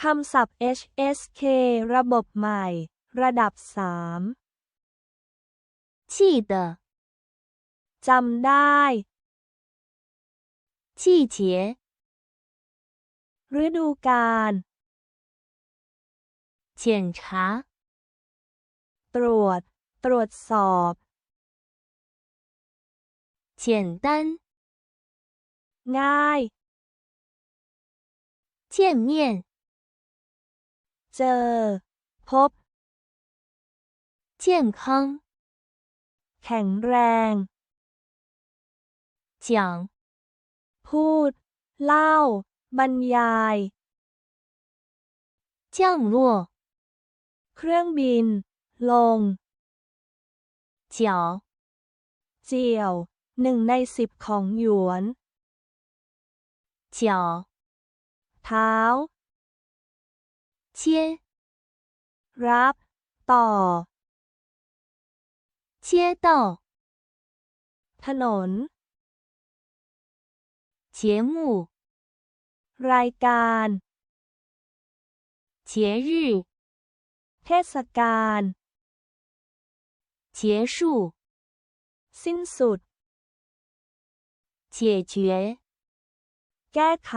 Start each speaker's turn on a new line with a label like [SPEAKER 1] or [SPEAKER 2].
[SPEAKER 1] คำศัพท์ HSK ระบบใหม่ ระดับ 3
[SPEAKER 2] 记得、
[SPEAKER 1] จำได้
[SPEAKER 2] 季节、
[SPEAKER 1] ฤดูกาล
[SPEAKER 2] 检查、
[SPEAKER 1] ตรวจ ตรวจสอบ
[SPEAKER 2] 简单、
[SPEAKER 1] ง่าย
[SPEAKER 2] 见面、
[SPEAKER 1] เจอ พบ
[SPEAKER 2] 健康
[SPEAKER 1] แข็งแรง
[SPEAKER 2] เจีง
[SPEAKER 1] พูด เล่า บรรยาย
[SPEAKER 2] 降落
[SPEAKER 1] เครื่องบิน ลง
[SPEAKER 2] เจีย
[SPEAKER 1] เจียว หนึ่งในสิบของหยวน
[SPEAKER 2] เเท้า เชีย
[SPEAKER 1] รับ ต่อ
[SPEAKER 2] เชียต่อ
[SPEAKER 1] ถนน
[SPEAKER 2] เชียมู
[SPEAKER 1] รายการ
[SPEAKER 2] เชียรึ
[SPEAKER 1] เทศกาล
[SPEAKER 2] เชียชู
[SPEAKER 1] สิ้นสุด
[SPEAKER 2] เฉียเฉย
[SPEAKER 1] แก้ไข